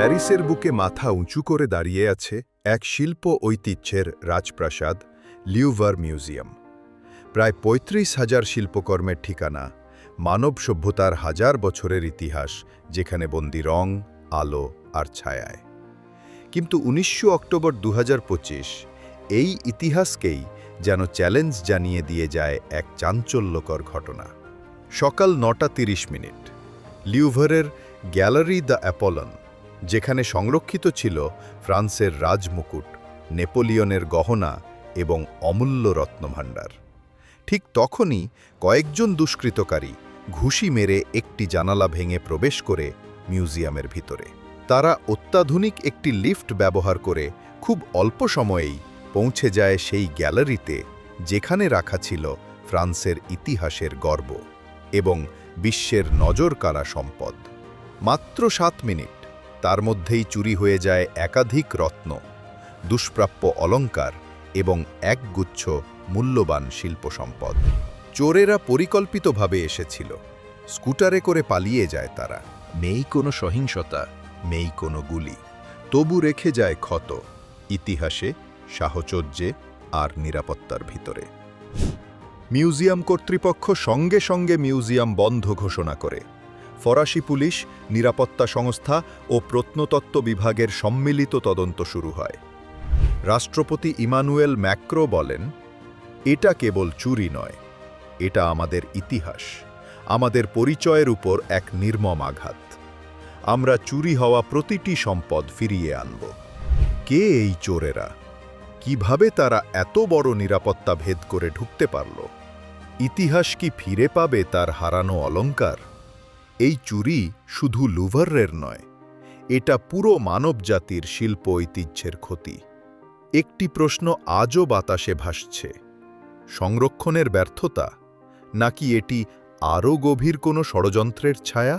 প্যারিসের বুকে মাথা উঁচু করে দাঁড়িয়ে আছে এক শিল্প ঐতিহ্যের রাজপ্রাসাদ, লিউভার মিউজিয়াম। প্রায় পঁয়ত্রিশ হাজার শিল্পকর্মের ঠিকানা, মানব সভ্যতার হাজার বছরের ইতিহাস, যেখানে বন্দি রং, আলো আর ছায়ায়। কিন্তু উনিশশো অক্টোবর দু হাজার পঁচিশ, এই ইতিহাসকেই যেন চ্যালেঞ্জ জানিয়ে দিয়ে যায় এক চাঞ্চল্যকর ঘটনা। সকাল নটা তিরিশ মিনিট, লিউভারের গ্যালারি দ্য অ্যাপলন যেখানে সংরক্ষিত ছিল ফ্রান্সের রাজমুকুট, নেপোলিয়নের গহনা এবং অমূল্য রত্নভাণ্ডার। ঠিক তখনই কয়েকজন দুষ্কৃতকারী ঘুষি মেরে একটি জানালা ভেঙে প্রবেশ করে মিউজিয়ামের ভিতরে। তারা অত্যাধুনিক একটি লিফট ব্যবহার করে খুব অল্প সময়েই পৌঁছে যায় সেই গ্যালারিতে যেখানে রাখা ছিল ফ্রান্সের ইতিহাসের গর্ব এবং বিশ্বের নজরকাড়া সম্পদ। মাত্র সাত মিনিট তার মধ্যেই চুরি হয়ে যায় একাধিক রত্ন, দুষ্প্রাপ্য অলঙ্কার এবং একগুচ্ছ মূল্যবান শিল্প সম্পদ চোরেরা পরিকল্পিতভাবে এসেছিল। স্কুটারে করে পালিয়ে যায় তারা। নেই কোনো সহিংসতা নেই কোনো গুলি। তবু রেখে যায় ক্ষত, ইতিহাসে, সাহচর্যে আর নিরাপত্তার ভিতরে। মিউজিয়াম কর্তৃপক্ষ সঙ্গে সঙ্গে মিউজিয়াম বন্ধ ঘোষণা করে। ফরাসি পুলিশ, নিরাপত্তা সংস্থা ও প্রত্নতত্ত্ব বিভাগের সম্মিলিত তদন্ত শুরু হয়। রাষ্ট্রপতি ইমানুয়েল ম্যাক্রো বলেন, এটা কেবল চুরি নয়, এটা আমাদের ইতিহাস, আমাদের পরিচয়ের উপর এক নির্মম আঘাত। আমরা চুরি হওয়া প্রতিটি সম্পদ ফিরিয়ে আনব। কে এই চোরেরা? কীভাবে তারা এত বড় নিরাপত্তা ভেদ করে ঢুকতে পারল? ইতিহাস কি ফিরে পাবে তার হারানো অলঙ্কার? এই চুরি শুধু লুভারের নয়, এটা পুরো মানবজাতির শিল্প ঐতিহ্যের ক্ষতি। একটি প্রশ্ন আজও বাতাসে ভাসছে, সংরক্ষণের ব্যর্থতা নাকি এটি আরও গভীর কোনো ষড়যন্ত্রের ছায়া?